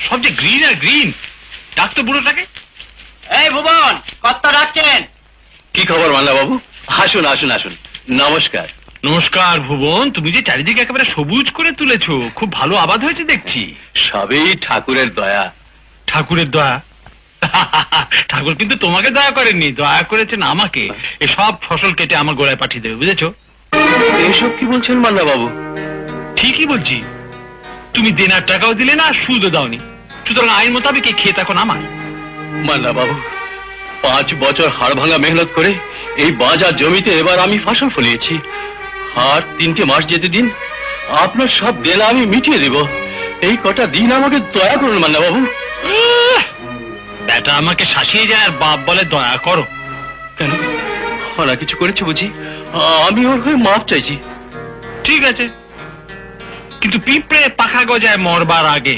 সব যে গ্রিন আর গ্রিন ডাক তো বুড়োটাকে। এই ভুবন কত রাখছেন কি খবর মান্না বাবু আসুন আসুন আসুন। নমস্কার। নমস্কার ভুবন তুমি যে চারিদিকে একেবারে সবুজ করে তুলেছো খুব ভালো আবাদ হয়েছে দেখছি। সবই ঠাকুরের দয়া। ঠাকুরের দয়া? ঠাকুর কিন্তু তোমাকে দয়া করেননি দয়া করেছেন আমাকে। এসব ফসল কেটে আমার গোড়ায় পাঠিয়ে দেবে বুঝেছ? এসব কি বলছেন মান্না বাবু ঠিকই বলছি। তুমি দেনার টাকাও দিলে না সুদও দাওনি। সুতরাং আইন মোতাবেক এই ক্ষেত এখন আমার। মান্না বাবু পাঁচ বছর হাড় ভাঙা মেহনত করে এই বাজার জমিতে এবার আমি ফসল ফলিয়েছি। আর তিনটে মাস যেতে দিন আপনার সব দেনা আমি মিটিয়ে দেব। এই কটা দিন আমাকে দয়া করুন মান্না বাবু! বেটা আমাকে শাসিয়ে যায় আর বাপ বলে দয়া করো। কেন? ওরা কিছু করেছে বুঝি? আমি ওর হয়ে মাপ চাইছি। ঠিক আছে। কিন্তু পিঁপড়ে পাখা গজায় মরবার আগে